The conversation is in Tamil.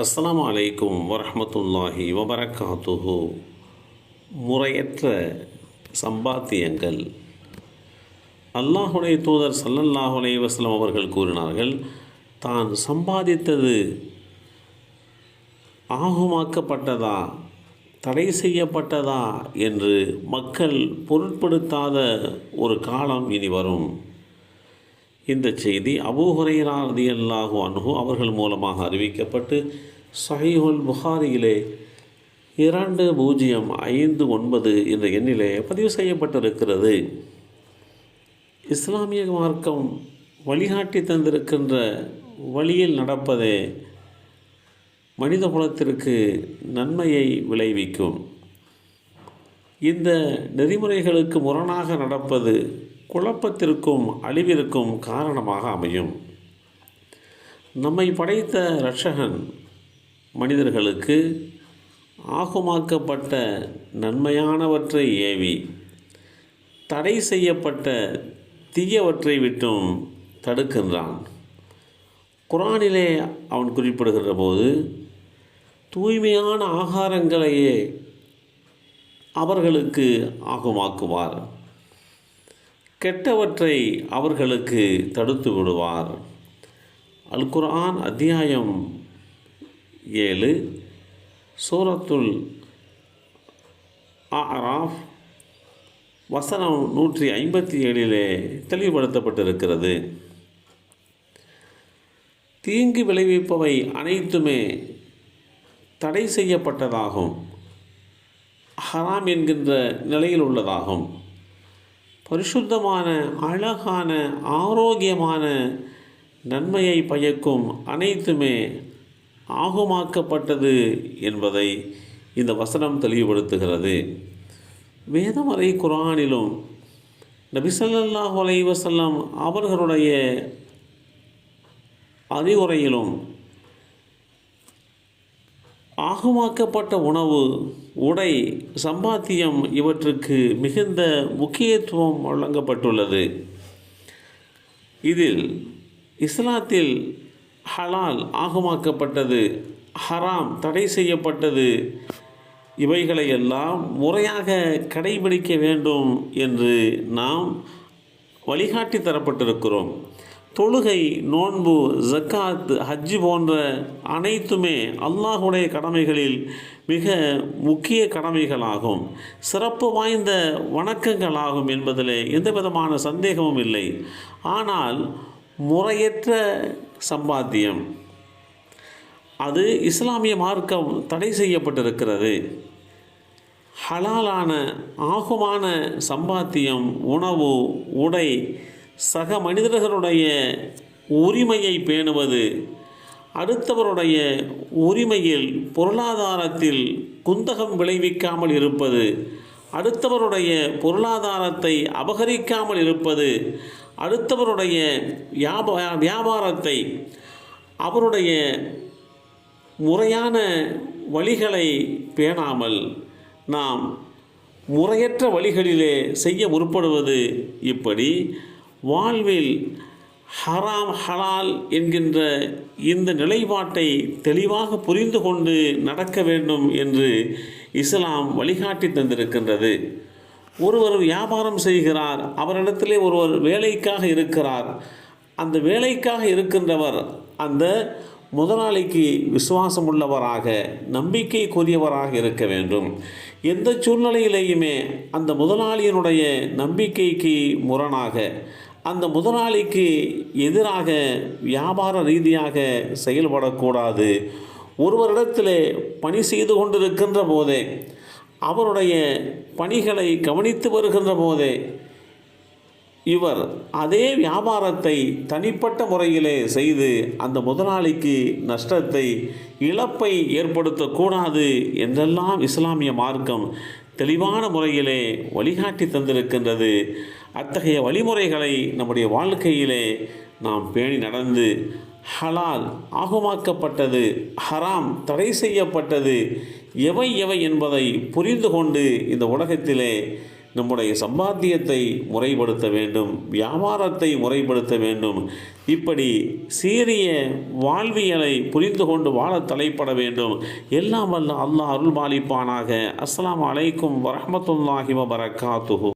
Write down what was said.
அஸ்லாம் அலைக்கும் வரமத்துல்லாஹி வபரகாத்துஹு. முறையற்ற சம்பாத்தியங்கள். அல்லாஹுடைய தூதர் சல்லல்லாஹ் அலைஹி அவர்கள் கூறினார்கள் தான் சம்பாதித்தது ஆகுமாக்கப்பட்டதா தடை செய்யப்பட்டதா என்று மக்கள் பொருட்படுத்தாத ஒரு காலம் இனி வரும். இந்த செய்தி அபூ ஹுரைரா ரதியல்லாஹு அன்ஹு அவர்கள் மூலமாக அறிவிக்கப்பட்டு சஹீஹுல் புகாரியிலே இரண்டு பூஜ்ஜியம் ஐந்து ஒன்பது என்ற எண்ணிலே பதிவு செய்யப்பட்டிருக்கிறது. இஸ்லாமிய மார்க்கம் வழிகாட்டி தந்திருக்கின்ற வழியில் நடப்பதே மனித குலத்திற்கு நன்மையை விளைவிக்கும். இந்த நெறிமுறைகளுக்கு முரணாக நடப்பது குழப்பத்திற்கும் அழிவிற்கும் காரணமாக அமையும். நம்மை படைத்த இரட்சகன் மனிதர்களுக்கு ஆகுமாக்கப்பட்ட நன்மையானவற்றை ஏவி தடை செய்யப்பட்ட தீயவற்றை விட்டும் தடுக்கின்றான். குரானிலே அவன் குறிப்பிடுகிற போது தூய்மையான ஆகாரங்களையே அவர்களுக்கு ஆகுமாக்குவார். கெட்டவற்றை அவர்களுக்கு தடுத்து விடுவார். அல்குர்ஆன் அத்தியாயம் ஏழு சூரத்துல் ஆராஃப் வசனம் நூற்றி ஐம்பத்தி ஏழிலே தெளிவுபடுத்தப்பட்டிருக்கிறது. தீங்கு விளைவிப்பவை அனைத்துமே தடை செய்யப்பட்டதாகும். ஹராம் என்கின்ற நிலையில் உள்ளதாகும் பரிசுத்தமான அழகான ஆரோக்கியமான நன்மையை பயக்கும் அனைத்துமே ஆகுமாக்கப்பட்டது என்பதை இந்த வசனம் தெளிவுபடுத்துகிறது. வேதமறை குரானிலும் நபிசல்லாஹ் அலைவசல்லம் அவர்களுடைய அறிவுரையிலும் ஆகமாக்கப்பட்ட உணவு உடை சம்பாத்தியம் இவற்றுக்கு மிகுந்த முக்கியத்துவம் வழங்கப்பட்டுள்ளது. இதில் இஸ்லாத்தில் ஹலால் ஆகமாக்கப்பட்டது ஹராம் தடை செய்யப்பட்டது. இவைகளையெல்லாம் முறையாக கடைபிடிக்க வேண்டும் என்று நாம் வழிகாட்டி தரப்பட்டிருக்கிறோம். தொழுகை நோன்பு ஜக்காத் ஹஜ்ஜு போன்ற அனைத்துமே அல்லாஹுடைய கடமைகளில் மிக முக்கிய கடமைகளாகும். சிறப்பு வாய்ந்த வணக்கங்களாகும் என்பதில் எந்த விதமான சந்தேகமும் இல்லை. ஆனால் முறையற்ற சம்பாத்தியம் அது இஸ்லாமிய மார்க்கம் தடை செய்யப்பட்டிருக்கிறது. ஹலாலான ஆகுமான சம்பாத்தியம் உணவு உடை சக மனிதர்களுடைய உரிமையை பேணுவது அடுத்தவருடைய உரிமையில் பொருளாதாரத்தில் குந்தகம் விளைவிக்காமல் இருப்பது அடுத்தவருடைய பொருளாதாரத்தை அபகரிக்காமல் இருப்பது அடுத்தவருடைய வியாபாரத்தை அவருடைய முறையான வழிகளை பேணாமல் நாம் முறையற்ற வழிகளிலே செய்ய முற்படுவது இப்படி. வாழ்வில் ஹராம் ஹலால் என்கின்ற இந்த நிலைப்பாட்டை தெளிவாக புரிந்து கொண்டு நடக்க வேண்டும் என்று இஸ்லாம் வழிகாட்டி தந்திருக்கின்றது. ஒருவர் வியாபாரம் செய்கிறார் அவரிடத்திலே ஒருவர் வேலைக்காக இருக்கிறார். அந்த வேலைக்காக இருக்கின்றவர் அந்த முதலாளிக்கு விசுவாசம் உள்ளவராக நம்பிக்கைக்குரியவராக இருக்க வேண்டும். எந்த சூழ்நிலையிலேயுமே அந்த முதலாளியினுடைய நம்பிக்கைக்கு முரணாக அந்த முதலாளிக்கு எதிராக வியாபார ரீதியாக செயல்படக்கூடாது. ஒருவரிடத்தில் பணி செய்து கொண்டிருக்கின்ற போதே அவருடைய பணிகளை கவனித்து வருகின்ற போதே இவர் அதே வியாபாரத்தை தனிப்பட்ட முறையிலே செய்து அந்த முதலாளிக்கு நஷ்டத்தை இழப்பை ஏற்படுத்தக்கூடாது என்றெல்லாம் இஸ்லாமிய மார்க்கம் தெளிவான முறையிலே வழிகாட்டி தந்திருக்கின்றது. அத்தகைய வழிமுறைகளை நம்முடைய வாழ்க்கையிலே நாம் பேணி நடந்து ஹலால் ஆகுமாக்கப்பட்டது ஹராம் தடை செய்யப்பட்டது எவை எவை என்பதை புரிந்து கொண்டு இந்த உலகத்திலே நம்முடைய சம்பாத்தியத்தை முறைப்படுத்த வேண்டும் வியாபாரத்தை முறைப்படுத்த வேண்டும். இப்படி சீரிய வாழ்வியலை புரிந்து கொண்டு வாழ தலைப்பட வேண்டும். எல்லாம் வல்ல அல்லாஹ் அருள் பாலிப்பானாக அஸ்லாம் அலைக்கும் வரஹ்மத்துல்லாஹி வபரகாத்துஹு.